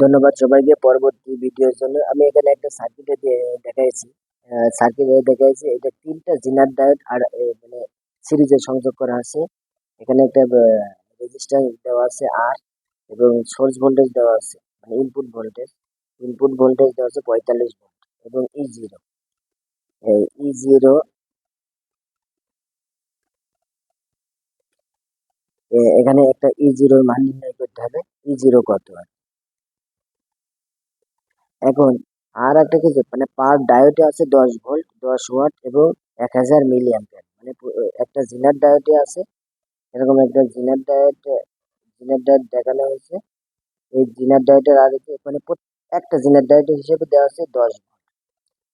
ধন্যবাদ সবাইকে পরবর্তী ভিডিওর জন্য। আমি এখানে একটা সার্কিটে দেখাইছি। সার্কিটে দেখাইছি। এটা তিনটা জিনার ডায়োড আর মানে সিরিজে সংযোগ করা আছে। এখানে একটা রেজিস্ট্যান্স দেওয়া আছে আর এবং সোর্স ভোল্টেজ দেওয়া আছে মানে ইনপুট ভোল্টেজ ইনপুট ভোল্টেজ দেওয়া আছে পঁয়তাল্লিশ ভোল্ট এবং ই জিরো ই জিরো এখানে একটা ই জিরোর মান নির্ণয় করতে হবে। ই জিরো কত? আর এখন আর একটা কিছু মানে পার ডায়োডে আছে দশ ভোল্ট দশ ওয়াট এবং এক হাজার মিলি অ্যাম্পিয়ার মানে একটা জিনার ডায়োডে আছে, এরকম একটা জিনার ডায়োড জিনার ডায়োড দেখানো হয়েছে। এই জিনার ডায়োডের আর মানে একটা জিনার ডায়োডের হিসেবে দেওয়া আছে দশ ভোল্ট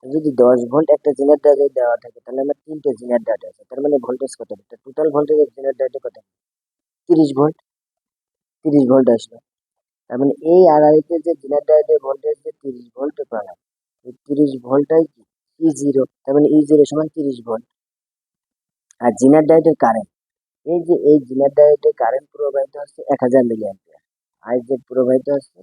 যদি দশ ভোল্ট একটা জিনার ডায়োডে দেওয়া থাকে, তাহলে আমার তিনটে জিনার ডায়োড আছে। তার মানে ভোল্টেজ কত টোটাল ভোল্টেজ জিনার ডায়োডে কত তিরিশ ভোল্ট তিরিশ ভোল্ট আসলো। তার মানে এই আড়াইতে যে জিনার ডায়োডের ভোল্টেজ যে তিরিশ ভোল্ট পেলাম এই তিরিশ ভোল্টটাই কি? ই জিরো তার মানে ই জিরো সমান তিরিশ ভোল্ট। আর জিনার ডায়োডের কারেন্ট এই যে এই জিনার ডায়োডের কারেন্ট প্রবাহিত হচ্ছে এক হাজার মিলি অ্যাম্পিয়ার আই যে প্রবাহিত হচ্ছে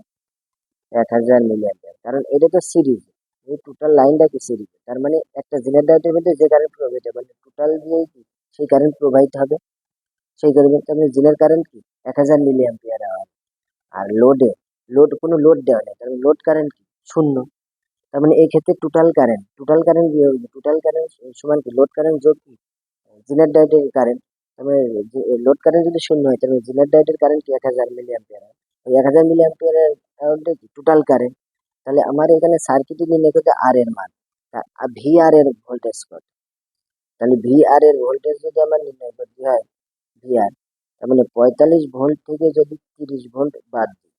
এক হাজার মিলি অ্যাম্পিয়ার কারণ এটা তো সিরিজ এই টোটাল লাইনটা কি সিরিজ তার মানে একটা জিনার ডায়োডের মধ্যে যে কারেন্ট প্রবাহিত মানে টোটাল যে কি, সেই কারেন্ট প্রবাহিত হবে। সেই কারণে তার মানে জিনার কারেন্ট কি? এক হাজার মিলি অ্যাম্পিয়ার আওয়ার আর লোডে লোড কোনো লোড দেওয়া নেই মানে লোড কারেন্ট কি? শূন্য। তার মানে এই ক্ষেত্রে total current total current total current সমান কি? লোড কারেন্ট যোগ কি? জিনার ডায়েটের কারেন্ট তার মানে লোড কারেন্ট যদি শূন্য হয় তাহলে জিনার ডায়েটের কারেন্ট কি? এক হাজার মিলি অ্যাম্পিয়ার ওই এক হাজার মিলি অ্যাম্পিয়ারের কি? টোটাল কারেন্ট তাহলে আমার এখানে সার্কিটে নির্ণয় করতে আর এর মান ভি আর এর ভোল্টেজ কত? তাহলে ভি আর এর ভোল্টেজ যদি আমার নির্ণয় করতে হয়? ভি আর তার মানে পঁয়তাল্লিশ ভোল্ট থেকে যদি তিরিশ ভোল্ট বাদ দিই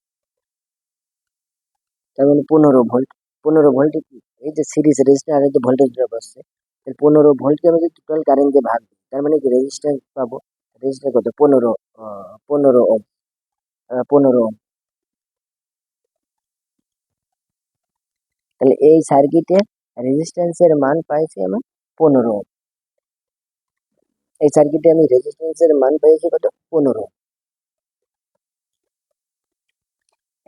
তার মানে পনেরো ভোল্ট পনেরো ভোল্ট কি? এই যে সিরিজ রেজিস্টার যে ভোল্টেজ ড্রপ আসছে, তাহলে পনেরো ভোল্টকে আমি যদি টোটাল কারেন্ট দিয়ে ভাগ দিই তার মানে কি রেজিস্ট্যান্স পাবো? রেজিস্টার কত? পনেরো পনেরো ওম পনেরো ওম। তাহলে এই সার্কিটে রেজিস্ট্যান্সের মান পাইছি আমি পনেরো ওম। এই সার্কিটে আমি রেজিস্ট্যান্সের মান পেয়েছি কত? পনেরো।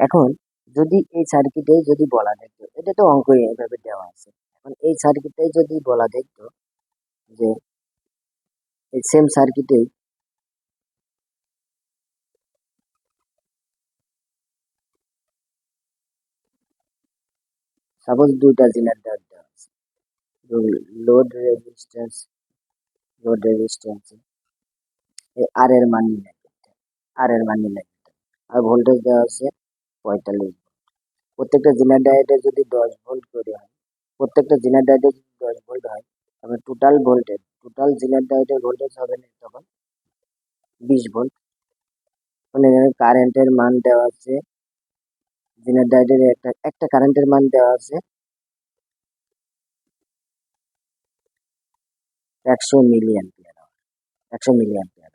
এখন যদি এই সার্কিটে যদি বলা দেখতো, এটা তো অঙ্ক এইভাবে দেওয়া আছে। এখন এই সার্কিটে যদি বলা দেখতো যে এই সেম সার্কিটেই সাপোজ দুইটা জিনার দেওয়া আছে। লোড রেজিস্ট্যান্স লোড রেজিস্ট্যান্স আর এর মান নির্ণয় আর এর মান নির্ণয় আর ভোল্টেজ দেওয়া আছে পঁয়তাল্লিশ ভোল্ট প্রত্যেকটা জিনার ডায়েটে যদি দশ ভোল্ট করে হয়, প্রত্যেকটা জিনার ডায়েটে যদি দশ ভোল্ট হয় তবে টোটাল ভোল্টেজ টোটাল জিনার ডায়েটের ভোল্টেজ হবে না তখন বিশ ভোল্ট মানে কারেন্টের মান দেওয়া আছে। জিনার ডায়েটের একটা একটা কারেন্টের মান দেওয়া আছে একশো মিলি অ্যাম্পিয়ার একশো মিলি অ্যাম্পিয়ার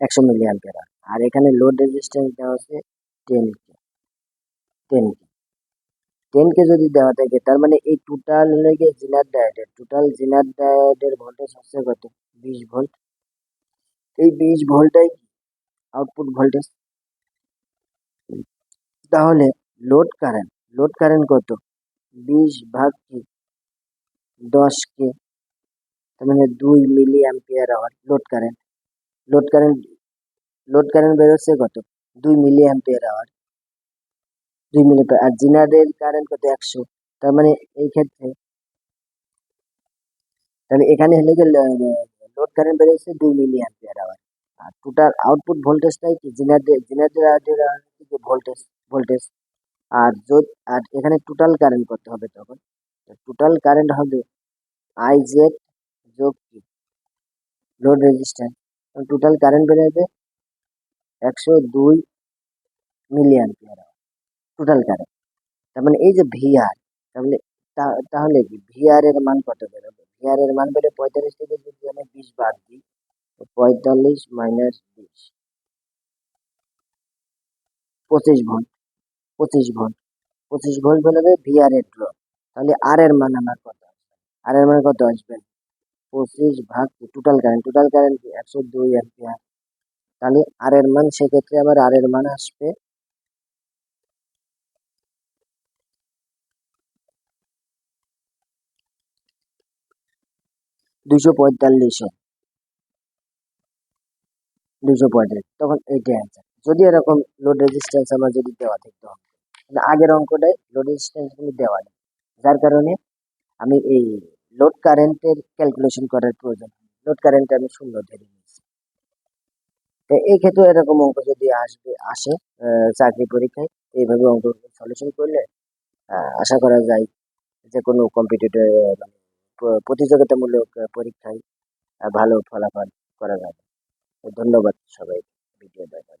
একশো মিলি অ্যাম্পিয়ার আর এখানে লোড রেজিস্ট্যান্স দেওয়া আছে ten K ten K ten K যদি দেওয়া থাকে, তার মানে এই টোটাল লেগে জিনার ডায়োডের টোটাল জিনার ডায়োডের ভোল্টেজ হচ্ছে কত? বিশ ভোল্ট এই বিশ ভোল্টটাই আউটপুট ভোল্টেজ তাহলে লোড কারেন্ট লোড কারেন্ট কত? বিশ ভাগ কি? দশ কে, তার মানে দুই milliampere hour load current load current load current বেরোচ্ছে কত? দুই মিলি অ্যাম্পিয়ার আওয়ার দুই মিলি, আর জিনারের কারেন্ট কত? একশো। তার মানে এই ক্ষেত্রে, তাহলে এখানে হলে লোড কারেন্ট বেরোচ্ছে দুই মিলি অ্যাম্পিয়ার আওয়ার আর টোটাল আউটপুট ভোল্টেজ ভোল্টেজটাই কি? জিনারের জিনারের ভোল্টেজ ভোল্টেজ আর যদি আর এখানে টোটাল কারেন্ট করতে হবে তখন। টোটাল কারেন্ট হবে আই জেড যোগ কি? লোড রেজিস্ট্যান্স টোটাল কারেন্ট বেরোবে একশো দুই মিলি অ্যাম্পিয়ার টোটাল কারেন্ট তার মানে এই যে ভিআর তাহলে তা- তাহলে কি? ভিআর এর মান কত বেরোবে ভিআর এর মান বেরোবে পঁয়তাল্লিশ থেকে যদি আমি বিশ বাদ দিই পঁয়তাল্লিশ মাইনাস বিশ। পঁচিশ ভোল্ট পঁচিশ ভোল্ট পঁচিশ ভোল্ট বেরোবে ভিআর এর ড্রপ তাহলে আর এর মান আমার কত? আর এর মানে কত আসবে? পঁচিশ ভাগ টোটাল কারেন্ট টোটাল কারেন্ট একশো দুই অ্যাম্পিয়ার তাহলে আর এর মান, সেক্ষেত্রে আবার আর এর মান আসবে দুশো পঁয়তাল্লিশে দুশো পঁয়তাল্লিশ, তখন এইটাই যদি এরকম লোড রেজিস্ট্যান্স আমার যদি দেওয়া থাকতো আগের অঙ্কটাই লোড রেজিস্ট্যান্স কিন্তু দেওয়া নেই। যার কারণে আমি এই লোড কারেন্টের ক্যালকুলেশন করার প্রয়োজন লোড কারেন্ট আমি শূন্য ধরে নিয়েছি তো এই ক্ষেত্রে এরকম অঙ্ক যদি আসবে, আসে চাকরি পরীক্ষায়, এইভাবে অঙ্ক সলিউশন করলে আশা করা যায় যে কোনো কম্পিটিটিভ মানে প্রতিযোগিতামূলক পরীক্ষায় ভালো ফলাফল করা যাবে। ধন্যবাদ সবাই ভিডিও দেখার